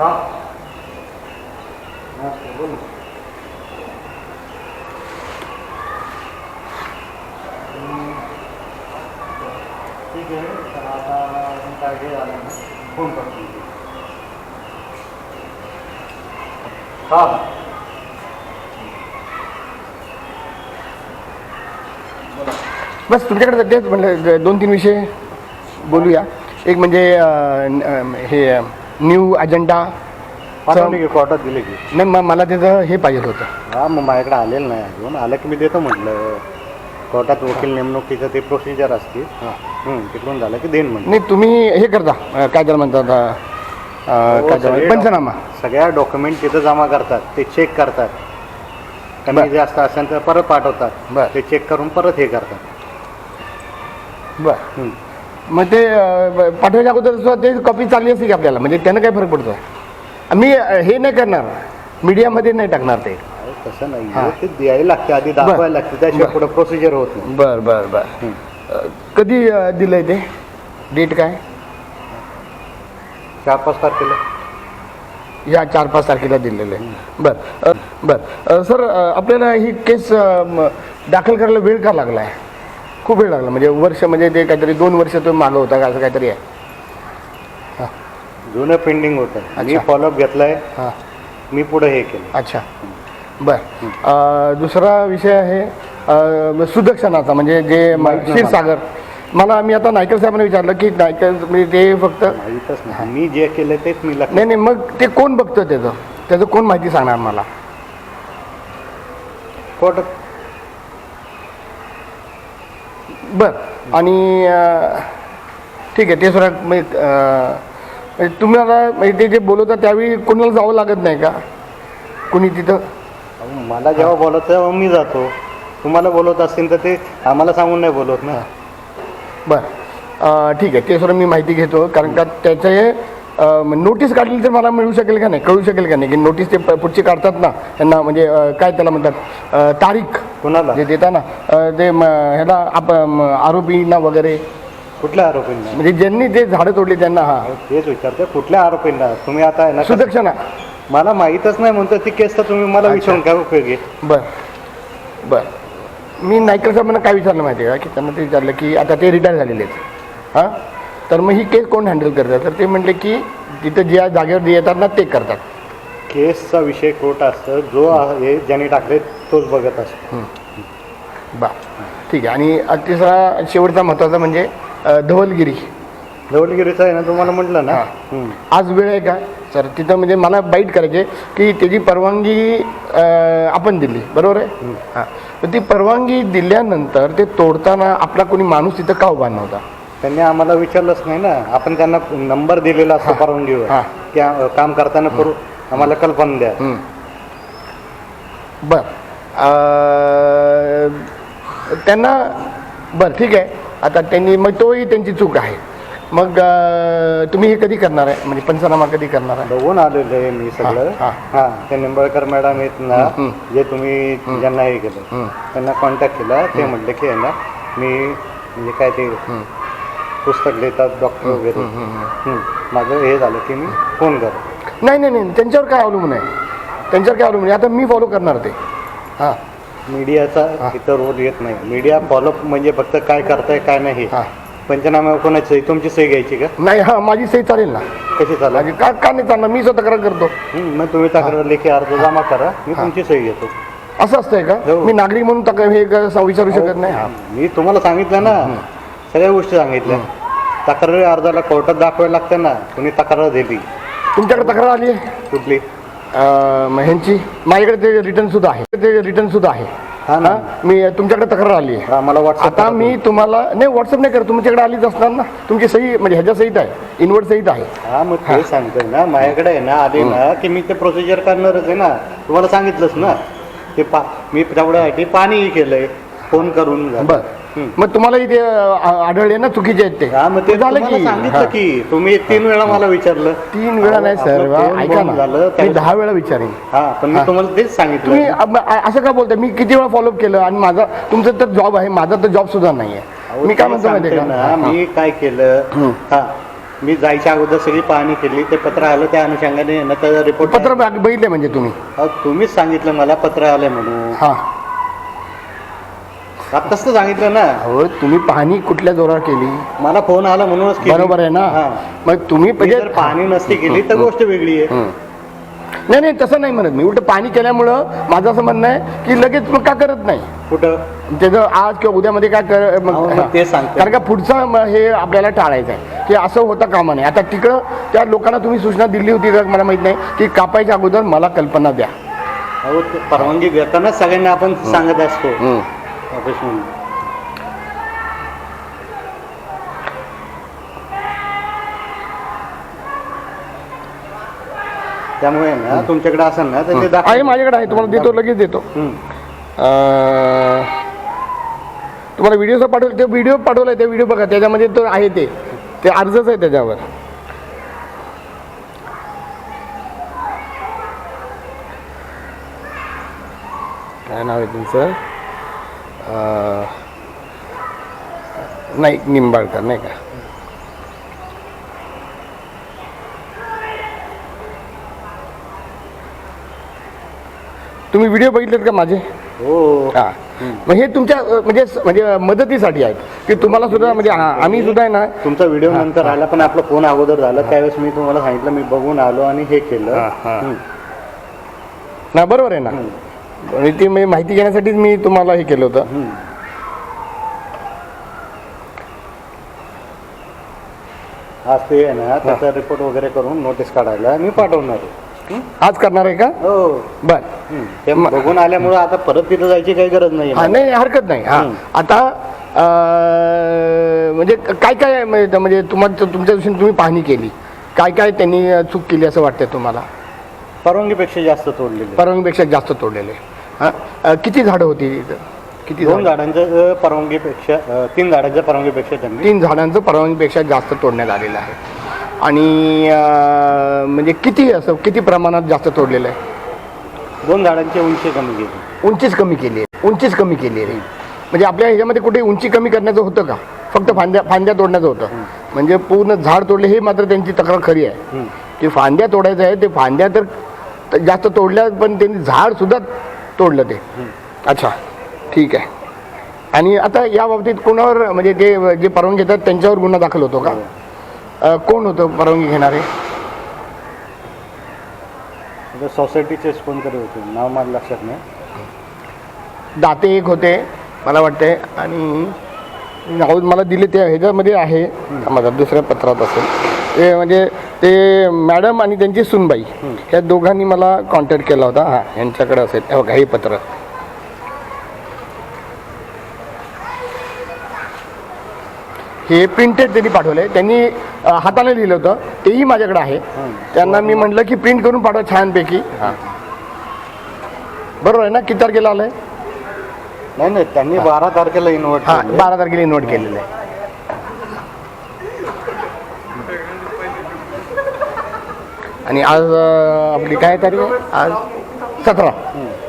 हा. बोल ठीक आहे तर आता काय हे आलं ना फोन करतो. हा. बस तुमच्याकडे तेच म्हणलं दोन तीन विषय बोलूया. एक म्हणजे हे न्यू अजेंडा. पाठवले की कोर्टात दिले की. नाही मग मला त्याचं हे पाहिजे होतं. हा मग माझ्याकडे आलेलं नाही अजून. आलं की मी देतो म्हटलं. कोर्टात वकील नेमणुकीचं ते प्रोसिजर असते हं, तिकडून झालं की देईन म्हटलं. नाही तुम्ही हे करता. अं, काय त्याला म्हणतात अं, हो, काय त्याला सगळे पंचनामा. सगळ्या डॉक्युमेंट तिथं जमा करतात. ते चेक करतात. कमी बर. जास्त असेल तर परत पाठवतात. बर. ते चेक करून परत हे करतात. बर. हं. मग ते पाठवायच्या अगोदर सुद्धा ते कॉपी चालली असते की आपल्याला? म्हणजे त्यानं काय फरक पडतो? मी हे नाही करणार. मीडियामध्ये नाही टाकणार ते. तसं नाही. ते द्यायला लागते. आधी दाखवायला लागते. त्याशिवाय. पुढे प्रोसिजर होत नाही. बर बर बर. कधी दिलंय ते? डेट काय? चार पाच तारखेला. या चार पाच तारखेला दिलेलं आहे. बर बर. सर आपल्याला ही केस दाखल करायला वेळ का लागला आहे खूप वेळ लागला. म्हणजे वर्ष म्हणजे ते काहीतरी दोन वर्ष तो मागं होता का असं काहीतरी आहे? जुनं पेंडिंग होतं. मी अच्छा. फॉलोअप घेतलाय. हां. मी पुढे हे केलं. अच्छा. बर. अ, दुसरा विषय आहे अ, सुदक्षणाचा म्हणजे जे म- क्षीरसागर. मला मी आता नायकर साहेबांना विचारलं की नायकर म्हणजे ते फक्त माहीतच नाही. मी जे केलं तेच मी लक्ष नाही नाही मग ते कोण बघतं त्याचं? त्याचं कोण माहिती सांगणार मला? कोर्टात बर. आणि ठीक आहे ते सुद्धा म्हणजे, म्हणजे तुम्हाला म्हणजे ते जे बोलवतात त्यावेळी कोणाला जावं लागत नाही का? कोणी तिथं? मला जेव्हा बोलवत तेव्हा मी जातो. तुम्हाला बोलवत असतील तर ते आम्हाला सांगून नाही बोलवत ना. बर. ठीक आहे ते सुद्धा मी माहिती घेतो. कारण का त्याचे नोटीस काढली तर मला मिळू शकेल का नाही? कळू शकेल का नाही? की नोटीस ते पुढचे काढतात ना? त्यांना म्हणजे काय त्याला म्हणतात? तारीख. कुणाला? जे देता ना अं, ते म, ह्याला आप म, आरोपींना वगैरे. कुठल्या आरोपींना? म्हणजे ज्यांनी ते झाडं तोडली त्यांना हा. अहो, तेच विचारते कुठल्या आरोपींना? तुम्ही आता आहे ना सुदक्षणा मला माहीतच नाही म्हणतो ती केस तर तुम्ही मला विचारून काय उपयोगी बर. बर. मी नायकर साहेबांना काय विचारलं माहिती आहे का? की त्यांना ते विचारलं की आता ते रिटायर झालेले आहेत. हां? तर मग ही केस कोण हँडल करतात? तर ते म्हणले की तिथं ज्या जागेवर जे येतात ना ते करतात. केसचा विषय कोर्ट असतं. जो आहे ज्याने टाकले तोच बघत असतो बा. ठीक आहे. आणि तिसरा शेवटचा महत्त्वाचा म्हणजे अ, धवलगिरी. धवलगिरीचं आहे ना तुम्हाला म्हटलं ना. हम्म. आज वेळ आहे का? सर तिथं म्हणजे मला बाईट करायचे की त्याची परवानगी अ, आपण दिली. बरोबर आहे? हां. तर ती परवानगी दिल्यानंतर ते तोडताना आपला कोणी माणूस तिथं का उभा नव्हता? त्यांनी आम्हाला विचारलंच नाही ना. आपण त्यांना नंबर दिलेला असतो परवानगीवर. हा. की आ- काम करताना करू. आम्हाला कल्पना द्या. बर. त्यांना बर ठीक आहे. आता त्यांनी मग तोही त्यांची चूक आहे. मग तुम्ही हे कधी करणार आहे? म्हणजे पंचनामा कधी करणार आहे? बघून आलेलं आहे मी सगळं. हा, ते निंबाळकर मॅडम आहेत ना. जे तुम्ही ज्यांना हे केलं. त्यांना कॉन्टॅक्ट केला ते म्हटले की आहे ना मी म्हणजे काय ते पुस्तक लिहितात डॉक्टर वगैरे. माझं हे झालं की मी फोन करतो. नाही नाही नाही त्यांच्यावर काय अवलंबून आहे? त्यांच्यावर काय अवलंबून आहे? आता मी फॉलो करणार ते. हां. मीडियाचा इथं रोल येत नाही. मीडिया फॉलोअप म्हणजे फक्त काय करताय काय नाही. हां. पंचनाम्यावर कोणाची सही? तुमची सही घ्यायची का? नाही हां माझी सही चालेल ना. कशी चालेल? माझी का का नाही चालणार? मी स्वतः तक्रार करतो. हं, मग तुम्ही तक्रार लेखी अर्ज जमा करा. मी तुमची सही घेतो. असं असतंय का? हो. मी नागरिक म्हणून तक्रार हे क- विचारू शकत नाही? हां. मी तुम्हाला सांगितलं ना. सगळ्या गोष्टी सांगितल्या. तक्रारी अर्जाला कोर्टात दाखवायला लागतं ना. तुम्ही तक्रार दिली. तुमच्याकडे तक्रार आली आहे? कुठली? ह्यांची माझ्याकडे ते रिटर्न सुद्धा आहे. ते रिटर्न सुद्धा आहे. हा ना? मी तुमच्याकडे तक्रार आली आहे. आम्हाला व्हॉट्सअप आता मी तुम्हाला नाही व्हॉट्सअप नाही करत. तुमच्याकडे आलीच असणार ना. तुमची सही म्हणजे ह्याच्या सहित आहे. इनवर्ड सहित आहे. हा मग ते सांगतोय ना. माझ्याकडे आहे ना आले ना की मी ते प्रोसिजर करणारच आहे ना. तुम्हाला सांगितलंच ना. ते पा मी तेवढ्यासाठी पाणीही केलंय. फोन करून झालं. बर. मग तुम्हालाही ते अं, आढळले ना चुकीचे आहेत ते. हा मग ते झालं तुम्हाला की? सांगितलं. की तुम्ही तीन वेळा मला विचारलं. तीन वेळा नाही सर ऐका ना. मी दहा वेळा विचारेन. हा पण मी. तुम्हाला तेच तुम्ही सांगितलं अब- असं का बोलताय? मी किती वेळा फॉलोअप केलं आणि माझा तुमचं तर जॉब आहे माझा तर जॉब सुद्धा नाही आहे मी काय ते म्हणतो सांगतोय का. मी काय केलं? हं. मी जायच्या अगोदर सगळी पाहणी केली ते पत्र आलं त्या अनुषंगाने रिपोर्ट पत्र बघ- बघितले म्हणजे तुम्ही. तुम्हीच सांगितलं मला पत्र आलंय म्हणून. हा. आत्ताच तर सांगितलं ना. हो तुम्ही पाहणी कुठल्या जोरावर केली? मला फोन आला म्हणूनच केली. बरोबर आहे ना? हा. मग तुम्ही मी म्हणजे पाहणी नसती केली तर गोष्ट वेगळी आहे. नाही नाही तसं नाही म्हणत मी. उलट पाणी केल्यामुळं माझं असं म्हणणं आहे की लगेच मग का करत नाही? कुठं? त्याचं आज किंवा उद्यामध्ये काय कर अहो, मग. कारण का पुढचं म- हे आपल्याला टाळायचं आहे. की असं होता कामा नाही आता तिकडं त्या लोकांना तुम्ही सूचना दिली होती का मला माहीत नाही की कापायच्या अगोदर मला कल्पना द्या. अहो ते परवानगी घेतानाच सगळ्यांना आपण सांगत असतो. ऑफिसमधून. त्यामुळे ना तुमच्याकडे असेल ना तर ते आहे माझ्याकडे आहे तुम्हाला देतो लगेच देतो. हं. अं, तुम्हाला व्हिडिओ पाठवलं ते व्हिडिओ पाठवलाय ते व्हिडिओ बघा त्याच्यामध्ये तो आहे ते. ते अर्जच आहे त्याच्यावर. काय नाव आहे तुमचं? नाही निंबाळकर नाही का? तुम्ही व्हिडिओ बघितलेत का माझे? हो. हा. मग हे तुमच्या म्हणजे म्हणजे मदतीसाठी आहेत. की तुम्हाला सुद्धा म्हणजे हा, आम्ही सुद्धा आहे ना तुमचा व्हिडिओ नंतर आला पण आपला फोन अगोदर झाला. त्यावेळेस मी तुम्हाला सांगितलं मी बघून आलो आणि हे केलं. ना बरोबर आहे ना. आणि ती मी माहिती घेण्यासाठीच मी तुम्हाला हे केलं होतं. आज ते आहे ना त्याचा रिपोर्ट वगैरे करून नोटीस काढायला मी पाठवणार आहे. आज करणार आहे का? हो. बर. ते बघून आल्यामुळे आता परत तिथं जायची काही गरज नाही हा नाही हरकत नाही. हा. आता अ, म्हणजे काय काय म्हणजे म्हणजे तुम्हाला तुमच्या दृष्टीने तुम्ही पाहणी केली. काय काय त्यांनी चूक केली असं वाटतंय तुम्हाला? परवानगीपेक्षा जास्त तोडलेले. परवानगीपेक्षा जास्त तोडलेले. हा किती झाडं होती इथं? किती दोन झाडं? झाडांच्या परवानगीपेक्षा तीन झाडांच्या परवानगीपेक्षा त्यांनी तीन झाडांचं परवानगीपेक्षा जास्त तोडण्यात आलेलं आहे. आणि म्हणजे किती असं किती प्रमाणात जास्त तोडलेलं आहे? दोन झाडांची उंची कमी केली. उंचीच कमी केली आहे. उंचीच कमी केली आहे. म्हणजे आपल्या ह्याच्यामध्ये कुठे उंची कमी करण्याचं होतं का? फक्त फांद्या फांद्या तोडण्याचं होतं. म्हणजे पूर्ण झाड तोडले हे मात्र त्यांची तक्रार खरी आहे. की फांद्या तोडायचं आहे ते फांद्या तर जास्त तोडल्या पण त्यांनी झाड सुद्धा तोडलं ते. अच्छा ठीक आहे. आणि आता या बाबतीत कोणावर म्हणजे ते जे परवानगी घेतात त्यांच्यावर गुन्हा दाखल होतो का? अ, कोण होतं परवानगी घेणारे? आता सोसायटीचेच कोणतरी होते नाव मला लक्षात नाही. दाते एक होते मला वाटते आणि नाव मला दिले ते ह्याच्यामध्ये आहे. माझा दुसऱ्या पत्रात असेल. म्हणजे ते मॅडम आणि त्यांची सुनबाई ह्या दोघांनी मला कॉन्टॅक्ट केला होता. हां यांच्याकडे असेल. हे बघा हे पत्र. हे प्रिंटेड त्यांनी पाठवलंय. त्यांनी अ, हाताने लिहिलं होतं. तेही माझ्याकडे आहे. त्यांना मी म्हटलं की प्रिंट करून पाठवा छानपैकी. हां. बरोबर आहे ना? किती तारखेला आलंय? नाही नाही त्यांनी बारा तारखेला इन्व्हर्ट हा बारा तारखेला इन्व्हर्ट केलेलं आहे. आणि आज अं, आपली काय तारीख आहे? आज सतरा.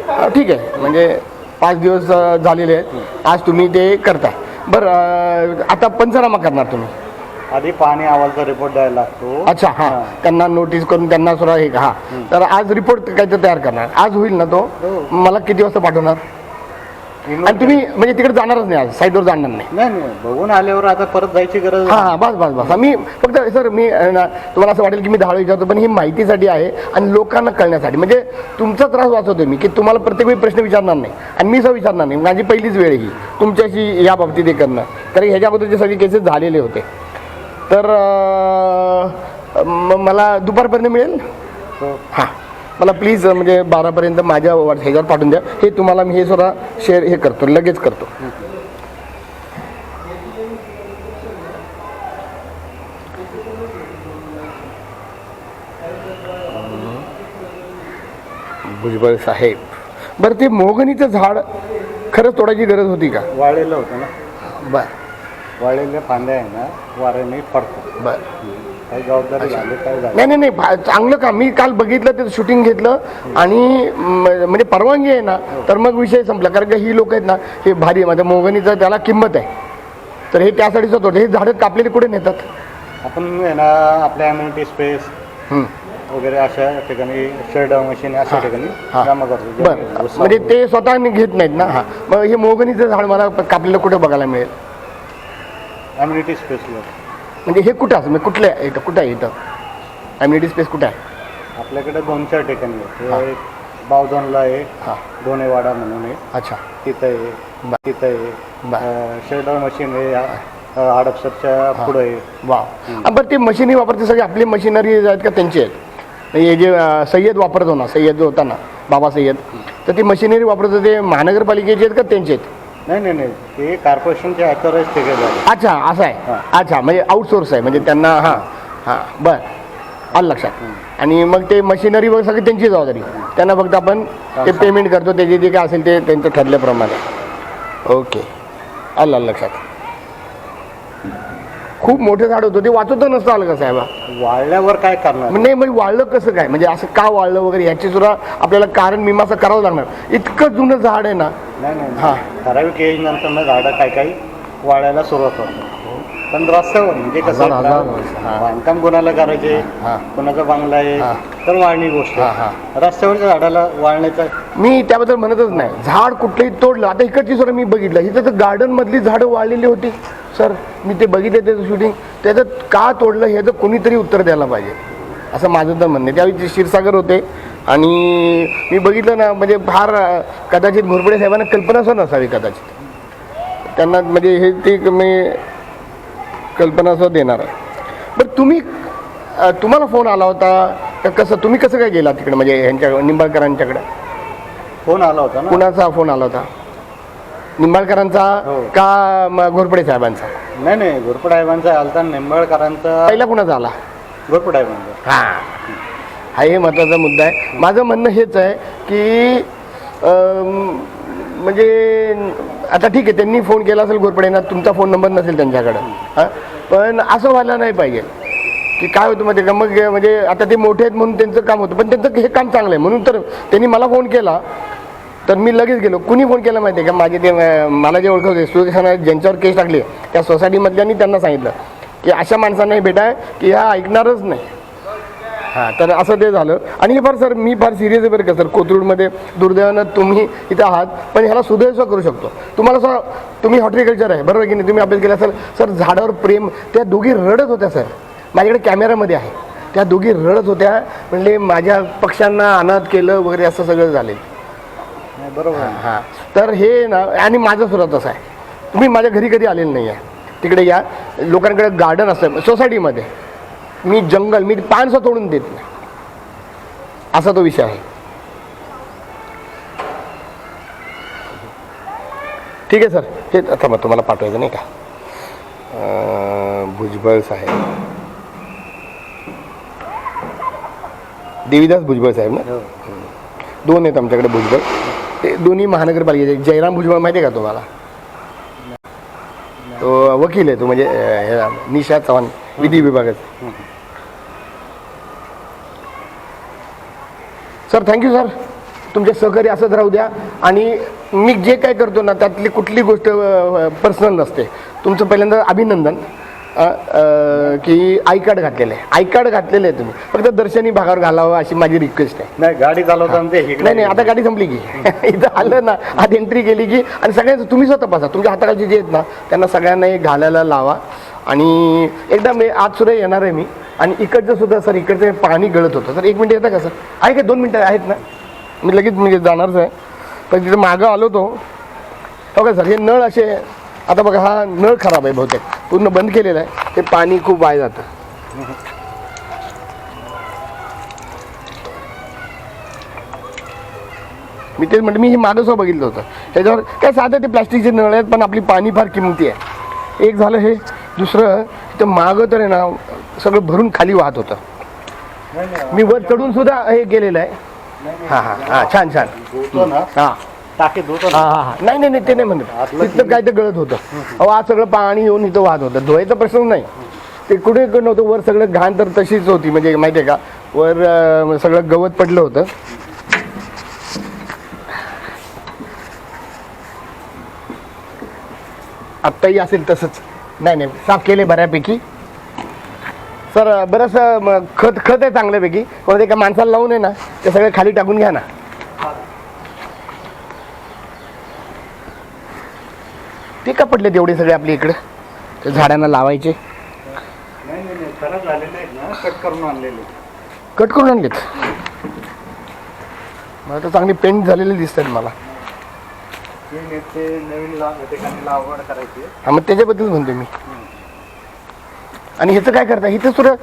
हा, ठीक आहे. म्हणजे पाच दिवस अं, झालेले आहेत. आज तुम्ही ते करताय बरं अं, आता पंचनामा करणार तुम्ही. आधी पाणी अहवालचा रिपोर्ट द्यायला लागतो. अच्छा हां. त्यांना नोटीस करून त्यांना सुद्धा हे हां. तर आज रिपोर्ट काहीतरी तयार करणार. आज होईल ना तो? मला किती वाजता पाठवणार? आणि तुम्ही म्हणजे तिकडे जाणारच नाही आज साईडवर जाणार नाही. नाही नाही बघून आल्यावर आता परत जायची गरज हा हा बस बस बस. मी फक्त सर मी अ, ना, तुम्हाला असं वाटेल की मी धाळ विचारतो पण ही माहितीसाठी आहे आणि लोकांना कळण्यासाठी. म्हणजे तुमचा त्रास वाचवतो मी की तुम्हाला प्रत्येक वेळी प्रश्न विचारणार नाही. आणि मी असं विचारणार नाही. माझी पहिलीच वेळ ही. तुमच्याशी या बाबतीत हे करणं. कारण ह्याच्या अगोदरचे सगळे केसेस झालेले होते. तर अ, म- मला दुपारपर्यंत मिळेल? हो. हां. मला प्लीज म्हणजे बारापर्यंत माझ्या वर- ह्याच्यावर पाठवून द्या. हे तुम्हाला मी हे सुद्धा शेअर हे करतो. लगेच करतो. भुजबळ साहेब. बरं ते मोहगनीचं झाड खरंच तोडायची गरज होती का? वाळलेलं होतं ना. बर. वाळलेल्या फांद्या आहे ना वाऱ्याने पडतात बर. काही जबाबदारी झाली काय झालं? नाही नाही नाही चांगलं काम मी काल बघितलं ते शूटिंग घेतलं आणि म- म्हणजे परवानगी आहे ना तर मग विषय संपला. कारण का ही लोक आहेत ना हे भारी आहे. माझ्या मोगनीचं त्याला किंमत आहे. तर हे त्यासाठीच होतं हे झाडं कापलेले कुठे नेतात? आपण आहे ना आपल्या ॲम्युनिटी स्पेस हं. वगैरे अशा ठिकाणी शेड मशीन अशा ठिकाणी हा. जमा करतो. बरं. म्हणजे ते स्वतः घेत नाहीत ना? हां. मग हे मोगनीचं झाड मला कापलेलं कुठे बघायला मिळेल? ॲम्युनिटी स्पेसला म्हणजे हे कुठं असं? म्हणजे कुठलं आहे इथं? कुठं आहे इथं? ॲम्युनिटी स्पेस कुठं आहे? आपल्याकडे दोन चार ठिकाणी हा. आहे एक बावधनला आहे हां. दोनेवाडा म्हणून आहे. अच्छा. तिथं आहे. बर. तिथं आहे. शेडर मशीन आहे. अ, हडपसरच्या पुढं आहे. वा बरं ते मशिनरी वापरते सगळे आपली मशिनरी आहेत का त्यांची आहेत? म्हणजे हे जे अं, सय्यद वापरतो ना सय्यद जो होता ना बाबा सय्यद. तर ती मशिनरी वापरतो ते महानगरपालिकेचे आहेत का त्यांचे आहेत? नाही नाही नाही. ते कॉर्पोरेशनचे ॲथॉराईज ठेकेदार अच्छा असं आहे. हां. अच्छा म्हणजे आउटसोर्स आहे. म्हणजे त्यांना हां हां बरं. आलं लक्षात. आणि मग ते मशिनरी वगैरे सगळी त्यांची जबाबदारी. त्यांना फक्त आपण ते पेमेंट करतो त्याचे जे काय असेल ते त्यांचं ठरल्याप्रमाणे ओके. आलं आलं लक्षात. खूप मोठे झाड होतं. ते वाचवतं नसतं आलं का साहेबा? वाळल्यावर काय करणार? नाही म्हणजे वाळलं कसं काय? म्हणजे असं का वाळलं वगैरे याची सुद्धा आपल्याला कारण मीमांसा करावं लागणार. इतकं जुनं झाड आहे ना. नाही नाही हां. ठराविक एज नंतर ना झाडं काय काही वाळायला सुरुवात होतं पण रस्त्यावर म्हणजे कसं हजार- हां. बांधकाम कोणाला करायचे हां. कोणाचा बांगला आहे. तर वाळणी गोष्ट. हां. रस्त्यावरच्या झाडाला वाळण्याचा मी त्याबद्दल म्हणतच नाही. झाड कुठलंही तोडलं. आता इकडची सर मी बघितलं. इथं तर गार्डन मधली झाडं वाळलेली होती. सर मी ते बघितले त्याचं शूटिंग त्याचं का तोडलं ह्याचं कोणीतरी उत्तर द्यायला पाहिजे. असं माझं तर म्हणणं आहे. त्यावेळी ते क्षीरसागर होते. आणि मी बघितलं ना म्हणजे फार अं, कदाचित घोरपडे साहेबांना कल्पना सुद्धा नसावी कदाचित. त्यांना म्हणजे हे ते मी कल्पना सुद्धा देणार आहे. बरं तुम्ही तुम्हाला फोन आला होता का कसं तुम्ही कसं काय गेला तिकडे म्हणजे ह्यांच्या निंबाळकरांच्याकडे? फोन आला होता ना? कुणाचा फोन आला होता? निंबाळकरांचा हो. का म- घोरपडे साहेबांचा? नाही नाही घोरपड साहेबांचा आलता निंबाळकरांचा पहिला कुणाचा आला? घोरपड साहेबांचा. हा. हा हे महत्त्वाचा मुद्दा आहे. माझं म्हणणं हेच आहे की अम, म्हणजे आता ठीक आहे त्यांनी फोन केला असेल घोरपडेंना तुमचा फोन नंबर नसेल त्यांच्याकडं. हां? पण असं व्हायला नाही पाहिजे. की काय होतं माहिती आहे का? मग म्हणजे आता ते मोठे आहेत म्हणून त्यांचं काम होतं. पण त्यांचं हे काम चांगलं आहे. म्हणून तर त्यांनी मला फोन केला. तर मी लगेच गेलो. कुणी फोन केला माहिती आहे का? माझे ते मला जे ओळखत होते ज्यांच्यावर केस टाकली त्या सोसायटीमधल्यांनी त्यांना सांगितलं. की अशा माणसांना हे भेटाय की ह्या ऐकणारच नाही. हां तर असं ते झालं. आणि हे फार सर मी फार सिरियस आहे बरं का सर कोथरूडमध्ये. दुर्दैवानं तुम्ही इथं आहात पण ह्याला सुदैव करू शकतो. तुम्हाला सर तुम्ही हॉर्टिकल्चर आहे बरोबर की नाही? तुम्ही अभ्यास केला असेल सर झाडावर प्रेम त्या दोघी रडत होत्या सर. माझ्याकडे कॅमेरामध्ये आहे. त्या दोघी रडत होत्या म्हणजे माझ्या पक्षांना अनाथ केलं वगैरे असं सगळं नाही बरोबर. हां तर हे ना आणि माझं सुद्धा तसं आहे. तुम्ही माझ्या घरी कधी आलेलं नाही आहे तिकडे या. लोकांकडे गार्डन असतं सोसायटीमध्ये मी जंगल मी पानसं तोडून देत नाही. असा तो विषय आहे. ठीक आहे सर. हे आता मग तुम्हाला पाठवायचं नाही का? भुजबळ साहेब. देवीदास भुजबळ साहेब ना? हो. दोन आहेत आमच्याकडे भुजबळ. ते दोन्ही महानगरपालिकेचे जयराम भुजबळ माहिती आहे का तुम्हाला? तो वकील आहे तो म्हणजे निशा चव्हाण. विधी विभागाचा. सर थँक्यू सर तुमचे सहकार्य असंच राहू द्या. आणि मी जे काय करतो ना त्यातली कुठली गोष्ट पर्सनल नसते. तुमचं पहिल्यांदा अभिनंदन. की आय कार्ड घातलेलं आहे. आय कार्ड घातलेलं आहे तुम्ही. फक्त दर्शनी भागावर घालावं अशी माझी रिक्वेस्ट आहे. नाही गाडी चालवताना ते इकडे- नाही नाही आता गाडी संपली की. इथं आलं ना आत एंट्री केली की आणि सगळ्यांचं तुम्ही स्वतः तपासा तुमच्या हाताखालचे जे आहेत ना त्यांना सगळ्यांना हे घालायला लावा. आणि एकदा मी आज सुद्धा येणार आहे मी. आणि इकडचं सुद्धा सर इकडचं पाणी गळत होतं. सर एक मिनिट येतं का सर? आहे का? दोन मिनटं आहेत ना? मी लगेच मी जाणारच आहे. तर तिथं मागं आलो तो हो का सर? हे नळ असे आता बघा हा नळ खराब आहे बहुतेक. पूर्ण बंद केलेला आहे. ते पाणी खूप वाय जातं. मी तेच म्हणते मी हे मागं बघितलं होतं. त्याच्यावर काय साधं ते प्लास्टिकचे नळ आहेत पण आपली पाणी फार किमती आहे. एक झालं हे. दुसरं तर मागं तर आहे ना सगळं भरून खाली वाहत होतं. मी वर चढून सुद्धा हे गेलेलं आहे. हां हां हां छान छान. हां. टाकी धुतो ना. हा नाही नाही नाही ते नाही म्हणत. तिथलं काय ते गळत होतं. अहो आज सगळं पाणी येऊन इथं वाहत होतं. धुवायचा प्रश्न नाही. ते कुठे नव्हतं. वर सगळं घाण तर तशीच होती. म्हणजे माहिती आहे का? वर सगळं गवत पडलं होतं. आत्ताही असेल तसंच. नाही नाही साफ केले बऱ्यापैकी. सर बरंच म, खत खत आहे चांगल्यापैकी. पण एका माणसाला लावून आहे ना ते सगळे खाली टाकून घ्या ना. ते का पडले तेवढे सगळे आपल्या इकडे. ते झाडांना लावायचे. नाही नाही नाही खराब झालेले आहेत ना कट करून आणलेले. कट करून आणलेत. मला तर चांगली पेंट झालेले दिसतात मला. नवीन ठिकाणी लागवड करायची. हा मग त्याच्याबद्दल म्हणतो मी. आणि ह्याचं काय करता? इथं सुद्धा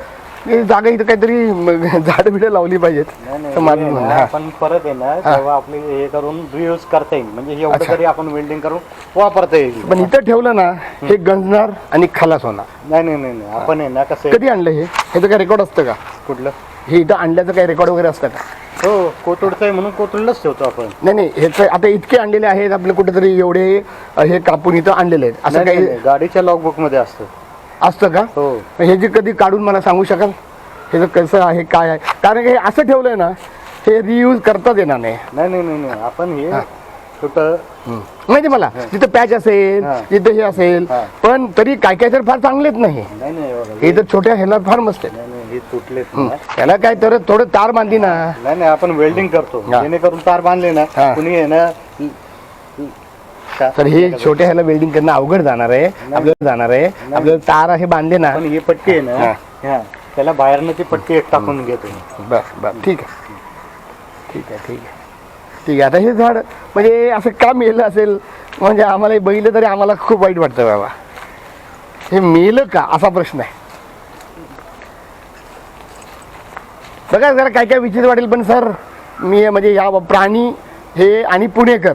हे जागा इथं काहीतरी झाडं बिडं लावली पाहिजेत नाही तर माझं नाही म्हणणं, हे हा. आपण परत आहे ना तेव्हा आपले हे करून रियूज करता येईल. म्हणजे एवढं अच्छा. तरी आपण वेल्डिंग करून वापरता येईल. पण इथं ठेवलं ना हे गंजणार आणि खलास होणार. नाही नाही नाही नाही. आपण आहे ना कसं आहे, कधी आणलं हे? ह्याचं काय रेकॉर्ड असतं का? कुठलं? हे इथं आणल्याचं काही रेकॉर्ड वगैरे असतं का हो कोतुडचं आहे म्हणून कोतुडलाच ठेवतो आपण. नाही नाही ह्याचं आता इतके आणलेले आहेत आपले कुठेतरी एवढे अ, हे कापून इथं आणलेले आहेत. असं नाही, काही नाही, गाडीच्या लॉगबुकमध्ये असतं. असतं का? हो. हे जे कधी काढून मला सांगू शकाल? हे कसं आहे काय आहे? कारण की हे असं ठेवलंय ना हे रियूज करताच येणार नाही. नाही नाही नाही नाही आपण हे कुठं माहिती मला? जिथं पॅच असेल हा. जिथं हे असेल हा. पण तरी काय काय तर फार चांगलेच नाही नाही नाही बघा, हे तर छोट्या ह्याला फार मस्त आहे. नाही. हे त्याला काय तर थोडं तार बांधी ना. नाही नाही आपण वेल्डिंग करतो. हा. जेणेकरून तार बांधले ना हा. कुणी आहे ना तर हे छोट्या ह्याला वेल्डिंग करणं अवघड जाणार आहे आपल्याला जाणार आहे. आपल्याला तार हे बांधले ना. पण ही पट्टी आहे. ना हा. त्याला बाहेरनं ती पट्टी एक टाकून घेतो. बर बर ठीक आहे. ठीक आहे ठीक आहे. ठीक आहे आता हे झाड म्हणजे असं का मेलं असेल? म्हणजे आम्हाला हे बघितलं तरी आम्हाला खूप वाईट वाटतं बाबा. हे मेलं का? असा प्रश्न आहे. बघा जरा काय काय विचित्र वाटेल पण सर मी म्हणजे या प्राणी हे आणि पुणेकर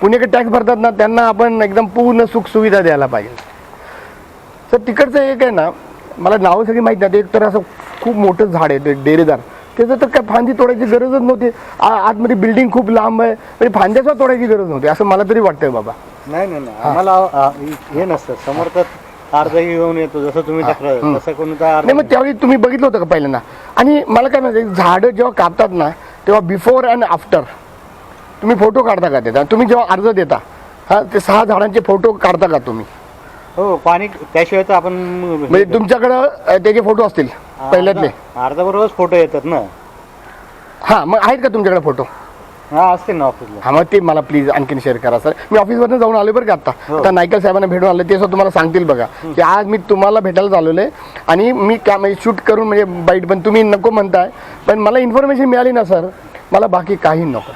पुणेकर टॅक्स भरतात ना त्यांना आपण एकदम पूर्ण सुखसुविधा द्यायला पाहिजे. तर तिकडचं एक आहे ना मला नावं सगळी माहीत नाही एक तर असं खूप मोठं झाड आहे ते डेरेदार. त्याचं तर काय फांदी तोडायची गरजच नव्हती. आ- आतमध्ये बिल्डिंग खूप लांब आहे म्हणजे फांद्याचा तोडायची गरज नव्हती असं मला तरी वाटतंय बाबा. नाही नाही नाही. आम्हाला हे नसतं. समर्थ अर्धा घेऊन येतो जसं तुम्ही तक्रार तसं कोणता अर्ध नाही मग त्यावेळी तुम्ही बघितलं होतं का पहिल्यांदा? आणि मला काय माहिती झाडं जेव्हा कापतात ना तेव्हा बिफोर अँड आफ्टर तुम्ही फोटो काढता का त्याचा? तुम्ही जेव्हा अर्ज देता हा ते सहा झाडांचे फोटो काढता का तुम्ही? हो पाणी त्याशिवाय तर आपण म्हणजे तुमच्याकडं अ, त्याचे फोटो असतील पहिल्यातले. अर्धा बरोबरच फोटो येतात ना. हां मग आहेत का तुमच्याकडे फोटो हा असते ना ऑफिसला हा मग ते मला प्लीज आणखीन शेअर करा सर मी ऑफिसवरनं जाऊन आलो बरं का आता. आता नायकल साहेबांना भेटून आले ते सुद्धा तुम्हाला सांगतील बघा. की आज मी तुम्हाला भेटायला आलेलो आहे आणि मी कॅ म्हणजे शूट करून म्हणजे बाईट पण तुम्ही नको म्हणताय. पण मला इन्फॉर्मेशन मिळाली ना सर मला बाकी काही नको.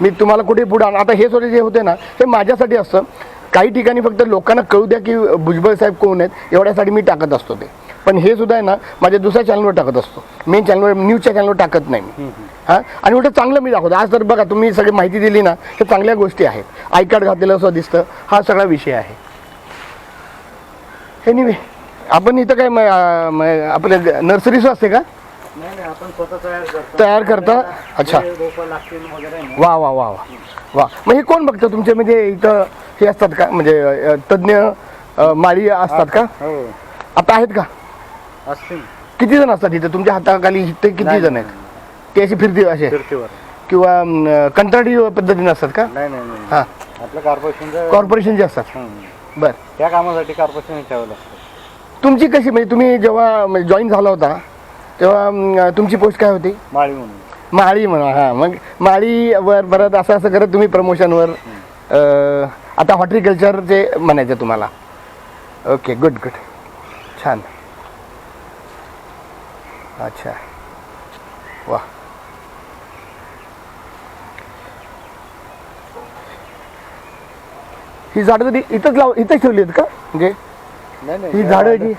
मी तुम्हाला कुठे पुढे आण- आता हे सोडे जे होते ना हे माझ्यासाठी असतं. काही ठिकाणी फक्त लोकांना कळू द्या की भुजबळ साहेब कोण आहेत एवढ्यासाठी मी टाकत असतो ते. पण हे सुद्धा आहे ना माझ्या दुसऱ्या चॅनलवर टाकत असतो. मेन चॅनलवर न्यूजच्या चॅनलवर टाकत नाही मी. हां? आणि उलट चांगलं मी दाखवतो. आज तर बघा तुम्ही सगळी माहिती दिली ना हे चांगल्या गोष्टी आहेत. आय कार्ड घातलेलं असं दिसतं. हा सगळा विषय आहे. हे निवे आपण इथं काय आपल्या नर्सरीच असते का? तयार करतो. अच्छा. ना वा वा वा वा. वा. मग हे कोण बघतं? तुमचे म्हणजे इथं हे असतात का? म्हणजे तज्ज्ञ माळी असतात का? हो. आता आहेत का? किती जण असतात इथं? तुमच्या हाताखाली इथे किती नाही, जण आहेत? ते असे फिरते असे? फिरतीवर. किंवा अं, कंत्राटी पद्धतीने असतात का? नाही नाही नाही. हां. आपलं कॉर्पोरेशनचं कॉर्पोरेशनचे असतात. हं. बर. त्या कामासाठी कॉर्पोरेशन तुमची कशी म्हणजे तुम्ही जेव्हा जॉईन झाला होता तेव्हा अं, तुमची पोस्ट काय होती? माळी म्हणून. माळी म्हणा हां. मग माळीवर परत असं असं करत तुम्ही प्रमोशनवर अं, आता हॉर्टिकल्चरचे म्हणायचं तुम्हाला. ओके गुड गुड छान. अच्छा. वा ही झाडं कधी इथंच लाव इथंच ठेवली आहेत का? म्हणजे नाही नाही ही झाडं जी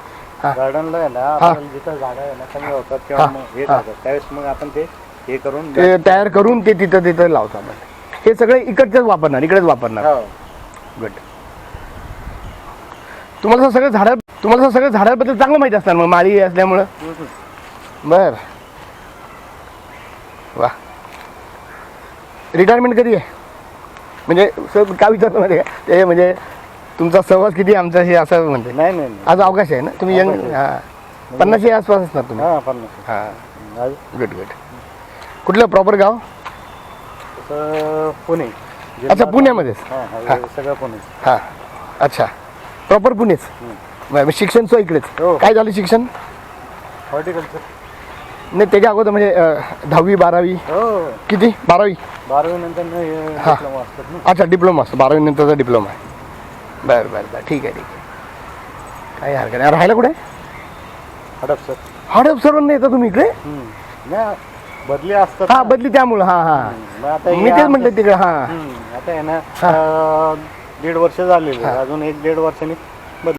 हां. गार्डनला आहे ना जिथं झाडं आहे ना कमी होतात किंवा मग हे त्यावेळेस मग आपण ते हे करून ते तयार करून ते तिथं तिथं लावतो आपण. हे सगळे इकडचंच वापरणार इकडेच वापरणार. हो. गुड तुम्हाला तर सगळं झाडा तुम्हाला तर सगळं झाडाबद्दल चांगलं माहिती असणार मग माळी असल्यामुळं. बर. वा. रिटायरमेंट कधी आहे? म्हणजे सर काय विचारतो का? ते म्हणजे तुमचा सहवास किती आमचा हे असं म्हणते. नाही नाही आज अवकाश आहे ना? तुम्ही यंग हां. पन्नासशे आसपास असणार तुम्ही. हा पन्नास हां. आज गुड गुड कुठलं प्रॉपर गाव? तसं पुणे. अच्छा पुण्यामध्येच. हा, हा, हे. सगळं पुणे हां. अच्छा. प्रॉपर पुणेच. बरं, मग शिक्षण सो इकडेच. हो. काय झालं शिक्षण? हॉर्टिकल्चर नाही त्याच्या अगोदर म्हणजे अ, दहावी बारावी? हो. किती? बारावी? बारावी नंतर हा. डिप्लोमा असतात ना. अच्छा डिप्लोमा असतो. बारावी नंतरचा डिप्लोमा आहे. बरं बरं बरं. ठीक आहे ठीक आहे. काही हरकत नाही. राहायला कुठे? हडप सर. हडप सर्वांना येता तुम्ही इकडे? नाही बदली असतात हा ना. बदली त्यामुळं. हा हा. मग आता मी तेच म्हटलं आमचं- तिकडे हा. हम्म, आता आहे ना अं, दीड वर्ष झालेले अजून एक दीड वर्षांनी